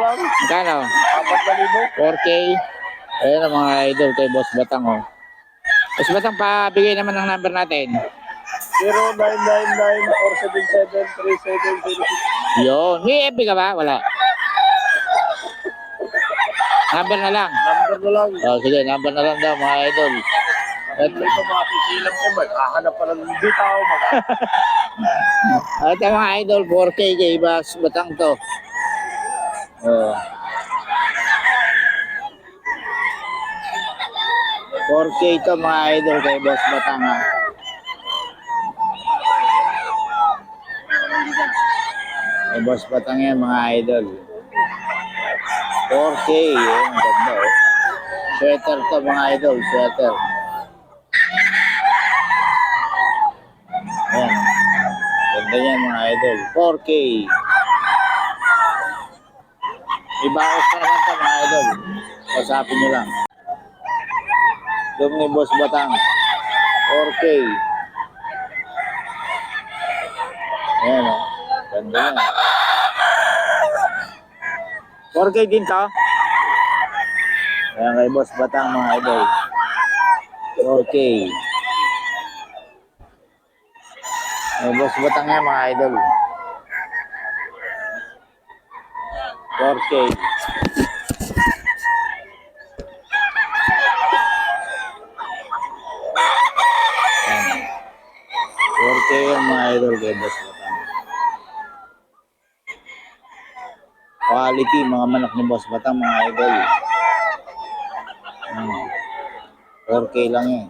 lang. Magkano? Apat na libo. 4K. Ayan ang mga idol kay Boss Batang, oh. Boss Batang, pabigay naman ng number natin. 0999-477-3706. Yun. May FB ka ba? Wala. Number na lang. Number na lang. Oh, sige, number na lang daw, mga idol. At ito mga sisilang ko, magkahanap pa ng bitaw. Mag At ang mga idol, 4K kay Boss Batang to. Oh. 4K to mga idol kay Boss Batang ha. Kay Boss Batang yan mga idol. 4K, yun, ganda oh. Sweater to mga idol, sweater. Ayan. Ganda yan mga idol. 4K. Ibaos pa naman to mga idol. Kasapin nyo lang. Doon ni Boss Batang. 4K. Ayan o. Ganda yan. 4K din to. Ayan kay Boss Batang mga idol. 4K. Ay, Boss Batang yan mga idol. 4K. Ayan. 4K yung mga idol Batang. Quality mga manok ni Boss Batang mga idol. Hmm. 4K lang yan.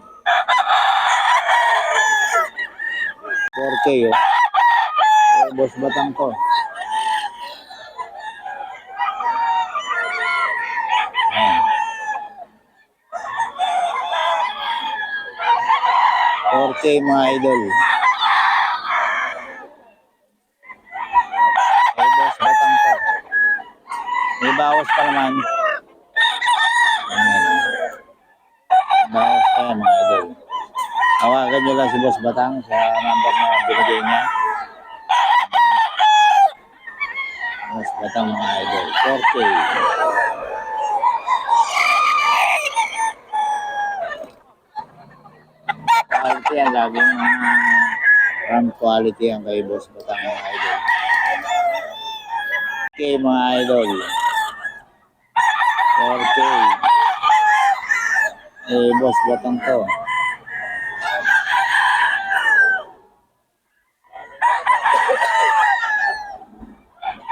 4K oh. Eh, Boss Batang ko. Ayan. 4K mga idol. Eh, Boss Batang ko. May bawas pa naman. Ayan. Bawas pa yan mga idol. Tawagan nyo lang si Boss Batang sa number na binigay niya. Boss Batang mga idol. 4K. Quality yan. Laging uh, from quality yan kay Boss Batang mga idol. Okay mga idol. 4K. Eh, Boss Batang to.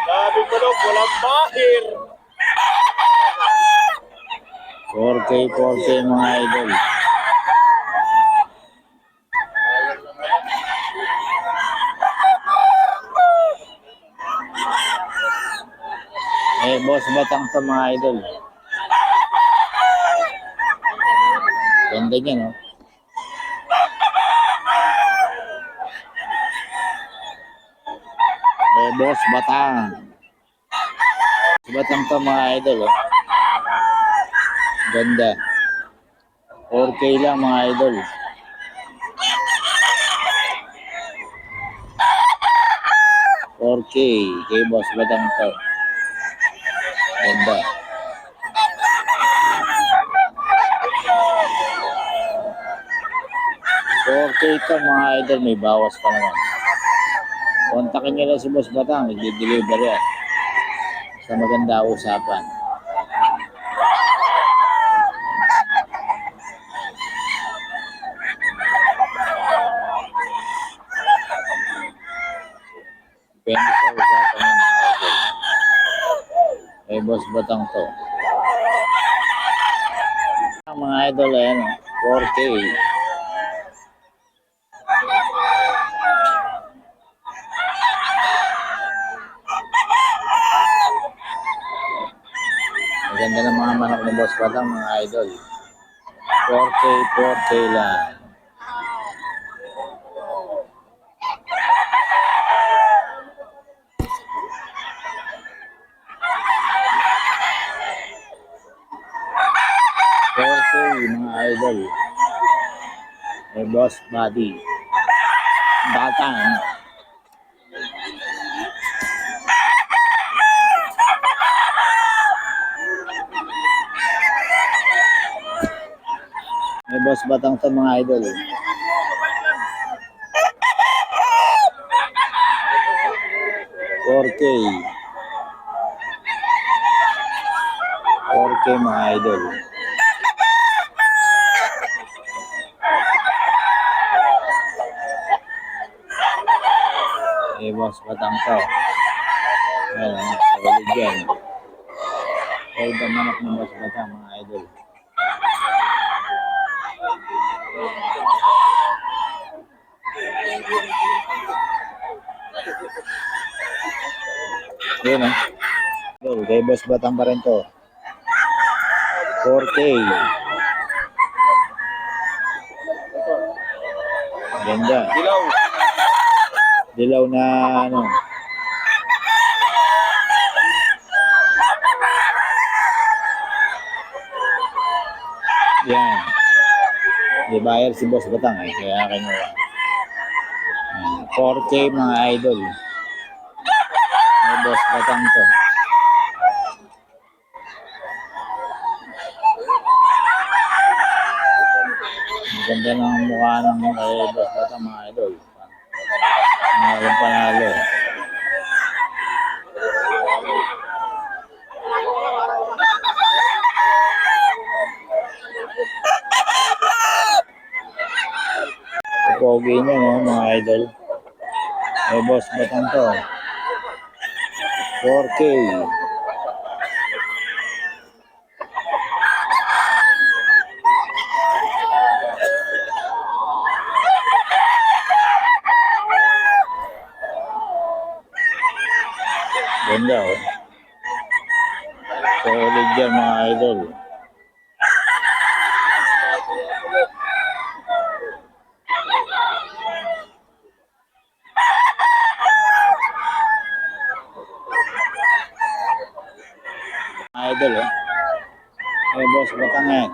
Sabi ko daw, walang bahir. 4K, 4K mga idol. Eh, boss batang sa mga idol. Ganda niya, no? Eh, boss batang. Batang to mga idol, oh. Ganda. 4K lang mga idol. K kay Boss Badang to. Ganda. Four K to mga idol, may bawas pa naman. Kontakin nyo lang si Boss Batang, i-deliver yan. Sa maganda usapan. Depende sa usapan ng mga idol. Kay Boss Batang to. Ang mga idol ayan, oh, 4K. Maganda ng mga manok ni Boss Batang mga idol. 4K, 4K lang. Okay, mga idol. Eh, boss body. Bata, ano? May boss batang sa mga idol. Eh. Okay. Okay mga idol. Eh, boss, batang to. Ayan, sa. All the manok ng boss batang mga idol. Yun ah. Idol, kay boss batang pa rin to. 4K. Ganda. Dilaw. Dilaw na ano. Yan. Di bayar si Boss Batang eh. Kaya kinuha. Yan. 4K mga idol. May Boss Batang to. Ang ganda ng mukha ng kay Boss Batang mga idol. Mga panalo. Pogi niya no, mga idol. Eh, boss, batang to. 4K. Ganda oh. Solid yan mga idol. Mga idol oh. Eh boss, batang yan.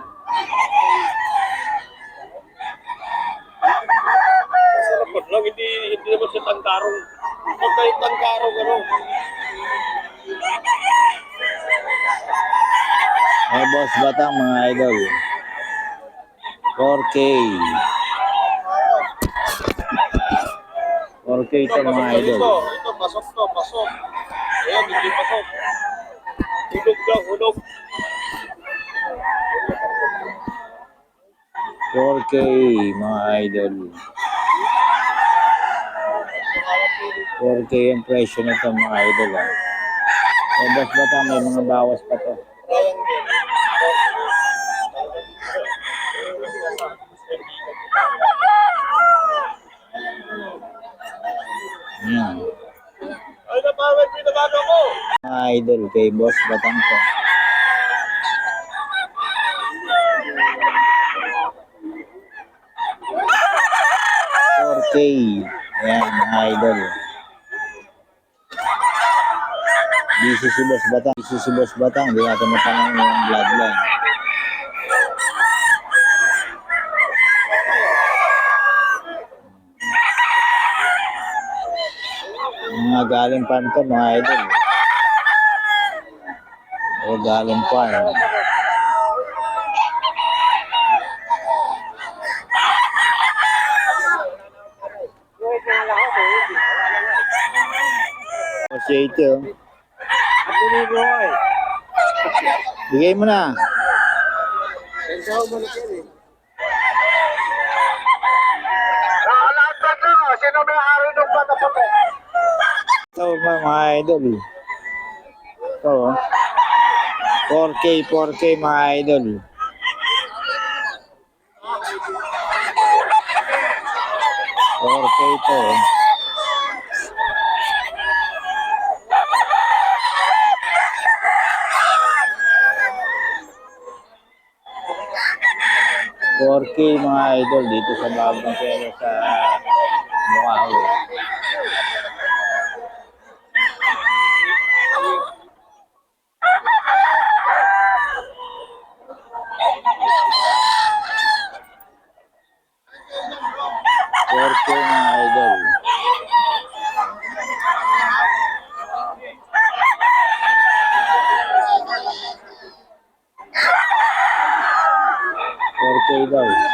Sarap lang, hindi, hindi naman siya tangkarong. Pag kayo tangkarong, ano, Eh boss, batang mga idol. 4K. 4K ito mga idol. ito, ito, pasok to, pasok. Ayan, hindi pasok. Hulog daw, hulog. 4K mga idol. 4K ang presyo nito mga idol. Ah. Eh boss, batang may mga bawas pa to. Ko. Mga idol kay boss batang to. k Ayan, mga idol. Busy si Boss Batang. Busy si Boss Batang. Hindi natin matanong yung bloodline. Mga galing farm to, mga idol. Mga galing farm. Kasi ito. Ko eh. Bigay mo na. Pensaw mo na yan eh. Ba ito? Sino may ari ng bata pa ko? Ito mga, mga idol. Ito oh. 4K, 4K mga idol. K ito. Oh. Four K mga idol dito sa bagong pera sa Bukawi. Four K mga idol. Four K 4K daw.